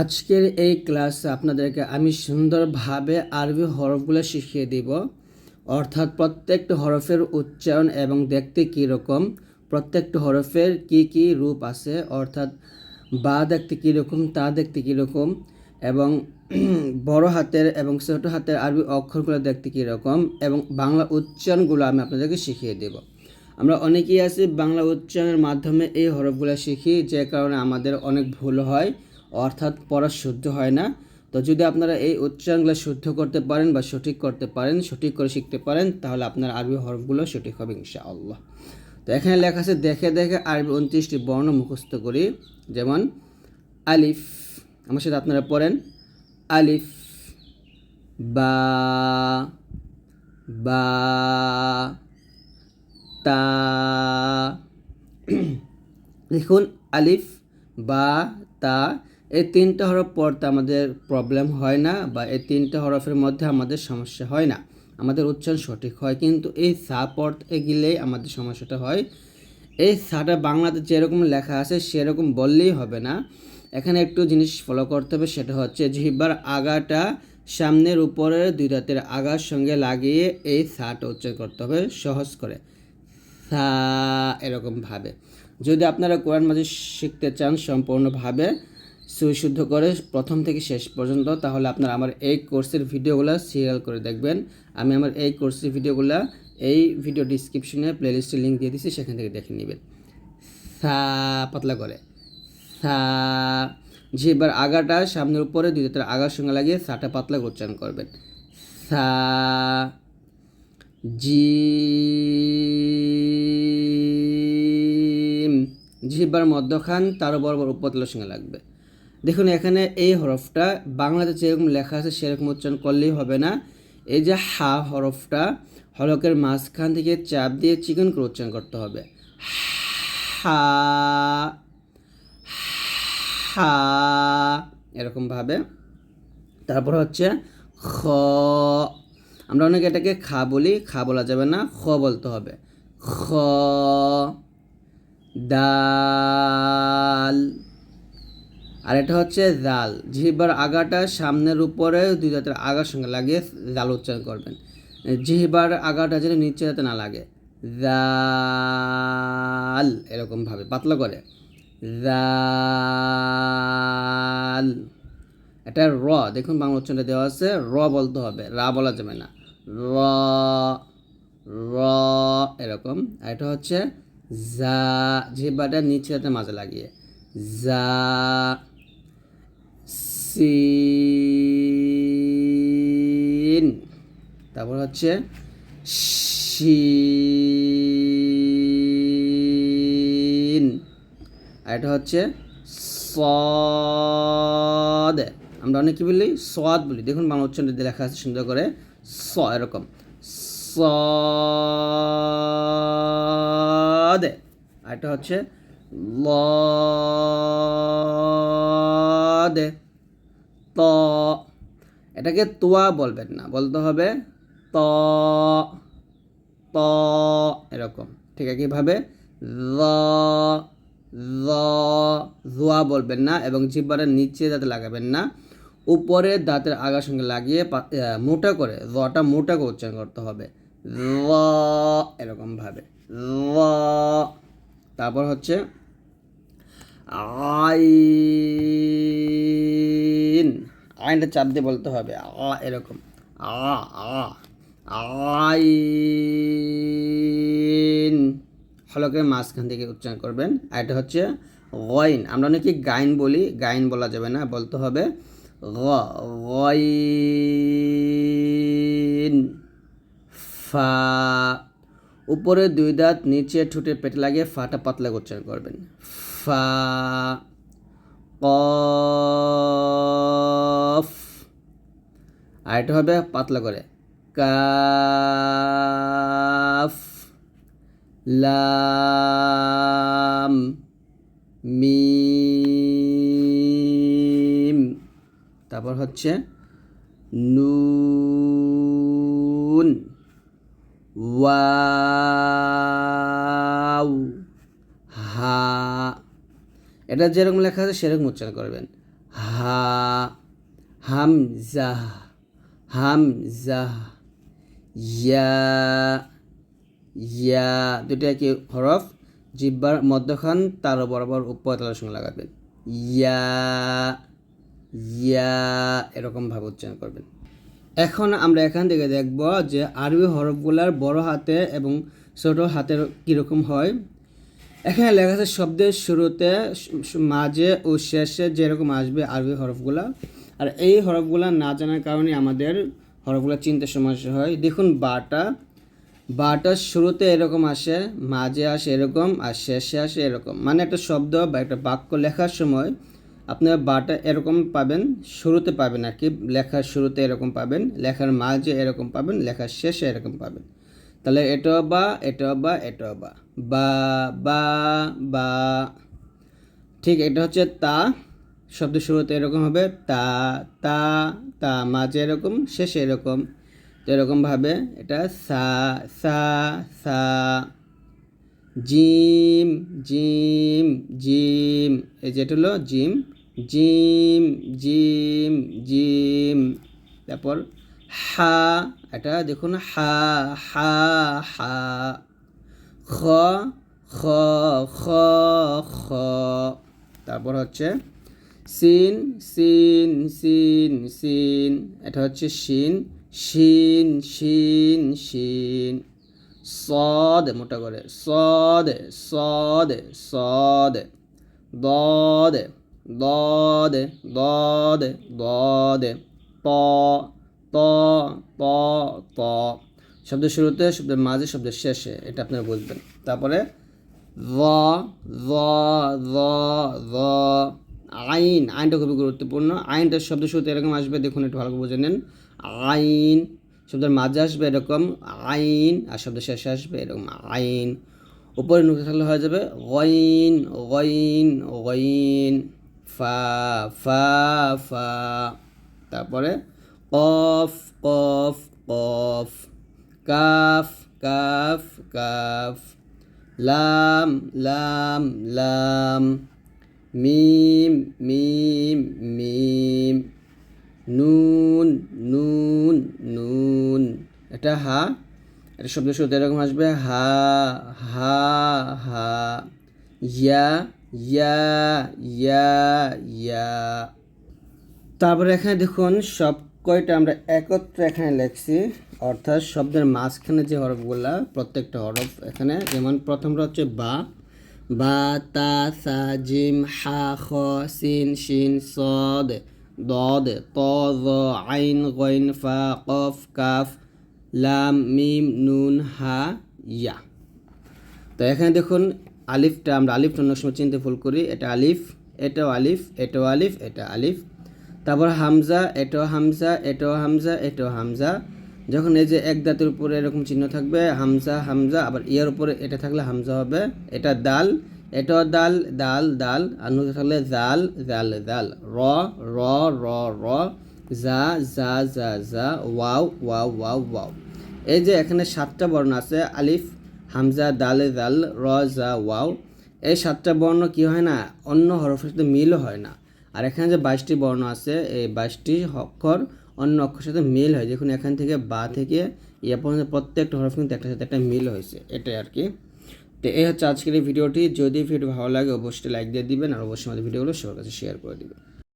আজকের এই ক্লাসে আপনাদেরকে আমি সুন্দরভাবে আরবি হরফগুলো শিখিয়ে দিব। অর্থাৎ প্রত্যেকটা হরফের উচ্চারণ এবং দেখতে কী রকম, প্রত্যেকটা হরফের কি কি রূপ আছে, অর্থাৎ বা দেখতে কীরকম তা দেখতে কীরকম এবং বড় হাতের এবং ছোট হাতের আরবি অক্ষরগুলো দেখতে কীরকম এবং বাংলা উচ্চারণগুলো আমি আপনাদেরকে শিখিয়ে দেব। আমরা অনেকেই আছি বাংলা উচ্চারণের মাধ্যমে এই হরফগুলো শিখি, যে কারণে আমাদের অনেক ভুল হয়। অর্থাৎ পড়া শুদ্ধ হয় না। তো যদি আপনারা এই উচ্চারণগুলো শুদ্ধ করতে পারেন বা সঠিক করতে পারেন, সঠিক করে শিখতে পারেন, তাহলে আপনার আরবি হরফগুলো সঠিক হবে ইনশাআল্লাহ। তো এখানে লেখা আছে, দেখে দেখে আরবি উনত্রিশটি বর্ণ মুখস্থ করি। যেমন, আলিফ, আমার সাথে আপনারা পড়েন। আলিফ, বা বা, তা। দেখুন আলিফ, বা, তা। এই তিনটা হরফ পড়তে আমাদের প্রবলেম হয় না বা এই তিনটা হরফের মধ্যে আমাদের সমস্যা হয় না। আমাদের উচ্চারণ সঠিক হয়, কিন্তু এই সা পড়তে গেলেই আমাদের সমস্যাটা হয়। এই সাটা বাংলাতে যেরকম লেখা আছে সেরকম বললেই হবে না। এখানে একটু জিনিস ফলো করতে হবে, সেটা হচ্ছে জিহ্বার আগাটা সামনের উপরের দুই দাঁতের আগার সঙ্গে লাগিয়ে এই সাটা উচ্চারণ করতে হবে সহজ করে। সা এরকমভাবে যদি আপনারা কোরআন মাঝে শিখতে চান সম্পূর্ণভাবে সুশুদ্ধ করে প্রথম থেকে শেষ পর্যন্ত, তাহলে আপনার আমার এই কোর্সের ভিডিওগুলো সিরিয়াল করে দেখবেন। আমি আমার এই কোর্সের ভিডিওগুলো এই ভিডিও ডিসক্রিপশনে প্লেলিস্টের লিঙ্ক দিয়ে দিচ্ছি সেখান থেকে দেখে নেবেন। সা, পাতলা করে। সা, যে এবার আগাটা সামনের উপরে, দুই দাঁতের আগার সঙ্গে লাগিয়ে সাটা পাতলা উচ্চারণ করবেন। সা জিম জিহ্বার মধ্যখান, তারও বরাবর উপতলের সঙ্গে লাগবে। দেখুন, এখানে এই হরফটা বাংলাতে যেরকম লেখা আছে, সেরকম উচ্চারণ করলেই হবে না। এই যে হা হরফটা, হলকের মাঝখান থেকে চাপ দিয়ে চিকন করে উচ্চারণ করতে হবে। হা হা, এরকমভাবে। তারপর হচ্ছে খ। আমরা অনেকে এটাকে খা বলি, খা বলা যাবে না, খ বলতে হবে। খ, দাল। আর এটা হচ্ছে জাল। জিহ্বার আগাটা সামনের উপরে দুই দাঁতের আগার সঙ্গে লাগিয়ে জাল উচ্চারণ করবেন। জিহ্বার আগাটা যেন নিচে যাতে না লাগে। জাল এরকমভাবে, পাতলা করে। জাল। এটা র, দেখুন বাংলা উচ্চারণটা দেওয়া আছে, র বলতে হবে, রা বলা যাবে না। র র, এরকম। আর এটা হচ্ছে যা জিহ্বাটা নিচে যাতে মাঝে লাগিয়ে। যা সিন। তারপর হচ্ছে শিন। আর এটা হচ্ছে সদ। আমরা অনেক কি বলি সদ বলি। দেখুন বাংলা উচ্চারণ লেখা আছে সুন্দর করে স এরকম। সদ। আর এটা হচ্ছে লদে। ত। এটাকে তোয়া বলবেন না, বলতে হবে ত ত, এরকম। ঠিক ল ল জোয়া বলবেন না এবং জিব্বারের নিচে যাতে লাগাবেন না, উপরে দাঁতের আগার সঙ্গে লাগিয়ে মোটা করে জটা মোটা করে উচ্চারণ করতে হবে। ল এরকমভাবে। ল তারপর হচ্ছে আইন আইনটা চাপ দিয়ে বলতে হবে। আ, এরকম। আ আ, আইন। হলকের মাঝখান থেকে উচ্চারণ করবেন। আর এটা হচ্ছে গইন। আমরা অনেকে গাইন বলি। গাইন বলা যাবে না। বলতে হবে গইন। ফা। উপরে দুই দাঁত, নিচে ঠোঁটে পেটে লাগিয়ে ফাটা পাতলা উচ্চারণ করবেন। ফা কফ আর এটা হবে পাতলা করে। কাফ, লাম, মিম। তারপর হচ্ছে নুন, ওয়াও, হা। এটা যেরকম লেখা আছে সেরকম উচ্চারণ করবেন। হা, হামজা। হামজা, ইয়া ইয়া দুটা কি হরফ, জিব্বার মধ্যখান, তার বরাবর উপর তালের সঙ্গে লাগাবেন। ইয়া ইয়া এরকমভাবে উচ্চারণ করবেন। এখন আমরা এখান থেকে দেখব যে আরবি হরফগুলার বড় হাতে এবং ছোট হাতের কীরকম হয়। এখানে লেখা আছে, শব্দের শুরুতে, মাঝে ও শেষে যেরকম আসবে আরবি হরফগুলা। আর এই হরফগুলা না জানার কারণে আমাদের হরফগুলা চিনতে সমস্যা হয়। দেখুন, বাটা বাটার শুরুতে এরকম আসে, মাঝে আসে এরকম, আর শেষে আসে এরকম। মানে একটা শব্দ বা একটা বাক্য লেখার সময় আপনার বাটা এরকম পাবেন, শুরুতে পাবেন আর কি। লেখার শুরুতে এরকম পাবেন, লেখার মাঝে এরকম পাবেন, লেখার শেষে এরকম পাবেন। তাহলে এটাও বা এটাও বা এটাও বা। বা বা বা। ঠিক, এটা হচ্ছে তা। শব্দ শুরুতে এরকম হবে, তা তা তা মাঝে এরকম শেষে এরকম তো এরকমভাবে এটা সা সা সা। জিম জিম জিম। এই যেটা হলো জিম জিম জিম জিম। তারপর হা, এটা দেখুন, হা হা হা। খ খ খ খ। তারপর হচ্ছে সিন সিন সিন সিন। এটা হচ্ছে শিন সিন শিন শিন সদ, মোটা করে। সদ সদ সদ। দদ দদ দদ দদ। প ত ত ত। শব্দের শুরুতে, শব্দের মাঝে, শব্দের শেষে। এটা আপনারা বুঝবেন। তারপরে ভ ভ ভ ভ আইন, আইনটা খুবই গুরুত্বপূর্ণ। আইনটার শব্দ শুরুতে এরকম আসবে, দেখুন একটু ভালো করে বুঝে নেন। আইন, শব্দের মাঝে আসবে এরকম আইন, আর শব্দের শেষে আসবে এরকম আইন। উপরে নুকে থাকলে হয়ে যাবে গইন গইন গইন, ফা ফা ফা। তারপরে কফ কফ কফ, কাফ কাফ কাফ। লাম লাম লাম। মিম মিম মিম। নুন নুন নুন। এটা হা। এটা শব্দ শুরুতে এরকম আসবে, হা হা হা। ইয়া ইয়া ইয়া ইয়া। তারপরে এখানে দেখুন, সব কয়টা আমরা একত্রে এখানে লেখছি। অর্থাৎ শব্দের মাঝখানে যে হরফগুলা, প্রত্যেকটা হরফ এখানে, যেমন প্রথমটা হচ্ছে বা বা তা সা জিম হা খ সিন শিন সদ, দদ, ত আইন, গইন, ফা, কফ, কাফ, লাম, মিম, নুন, হা, ইয়া। তো এখানে দেখুন আলিফটা, আমরা আলিফটা অনেক সময় চিনতে ভুল করি। এটা আলিফ, এটাও আলিফ এটাও আলিফ, এটা আলিফ। তারপর হামজা, এটাও হামজা এটাও হামজা এটাও হামজা। যখন এই যে এক দাঁতের উপরে এরকম চিহ্ন থাকবে, হামজা হামজা, আবার ইয়ার উপরে এটা থাকলে হামজা হবে, এটা দাল এটা দাল দাল দাল, আর নুতে থাকলে জাল জাল জাল, র র র র, জা জা জা জা, ওয়াও ওয়াও ওয়াও ওয়াও। এই যে এখানে সাতটা বর্ণ আছে, আলিফ, হামজা, দালে দাল র, জা, ওয়াও। এই সাতটা বর্ণ কি হয় না, অন্য হরফের সাথে মিলও হয় না। আর এখানে যে বাইশটি বর্ণ আছে, এই বাইশটি অক্ষর অন্য অক্ষর সাথে মিল হয়। দেখুন, এখান থেকে বা থেকে ইয়ে পর্যন্ত প্রত্যেকটা হরফ কিন্তু একটা সাথে একটা মিল হয়েছে। এটাই আর কি। তো এই হচ্ছে আজকের এই ভিডিওটি। যদি ভিডিও ভালো লাগে, অবশ্যই লাইক দিয়ে দিবেন। আর অবশ্যই আমাদের ভিডিওগুলো সবার কাছে শেয়ার করে দিবেন।